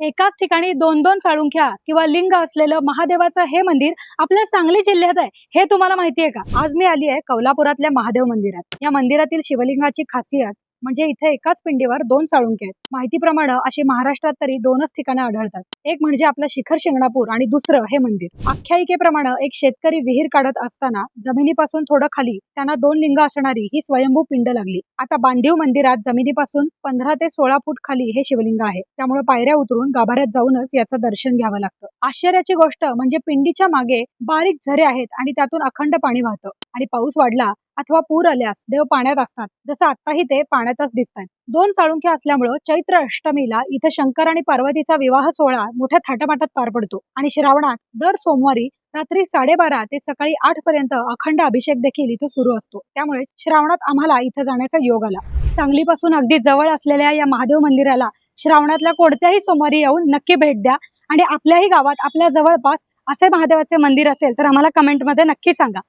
एकाच ठिकाणी दोन दोन साळुंख्या किंवा लिंग असलेलं महादेवाचं हे मंदिर आपल्या सांगली जिल्ह्यात आहे हे तुम्हाला माहिती आहे का? आज मी आली आहे कोल्हापुरातल्या महादेव मंदिरात. या मंदिरातील शिवलिंगाची खासियत म्हणजे इथे एकाच पिंडीवर दोन साळुंके आहेत. माहितीप्रमाणे अशी महाराष्ट्रात तरी दोनच ठिकाणं आढळतात. एक म्हणजे आपलं शिखर शिंगणापूर आणि दुसरं हे मंदिर. आख्यायिकेप्रमाणे एक शेतकरी विहीर काढत असताना जमिनीपासून थोडं खाली त्यांना दोन लिंग असणारी ही स्वयंभू पिंड लागली. आता बांधीव मंदिरात जमिनीपासून पंधरा ते सोळा फूट खाली हे शिवलिंग आहे. त्यामुळे पायऱ्या उतरून गाभाऱ्यात जाऊनच याचं दर्शन घ्यावं लागतं. आश्चर्याची गोष्ट म्हणजे पिंडीच्या मागे बारीक झरे आहेत आणि त्यातून अखंड पाणी वाहतं. आणि पाऊस वाढला अथवा पूर आल्यास देव पाण्यात असतात. जसं आताही ते पाण्यातच दिसतात दोन साळुंख्या असल्यामुळं चैत्र अष्टमीला इथं शंकर आणि पार्वतीचा विवाह सोहळा मोठ्या थाटामाटात पार पडतो. आणि श्रावणात दर सोमवारी रात्री साडेबारा ते सकाळी आठ पर्यंत अखंड अभिषेक देखील इथं सुरू असतो. त्यामुळे श्रावणात आम्हाला इथं जाण्याचा योग आला. सांगलीपासून अगदी जवळ असलेल्या या महादेव मंदिराला श्रावणातल्या कोणत्याही सोमवारी येऊन नक्की भेट द्या. आणि आपल्याही गावात आपल्या जवळपास असे महादेवाचे मंदिर असेल तर आम्हाला कमेंटमध्ये नक्की सांगा.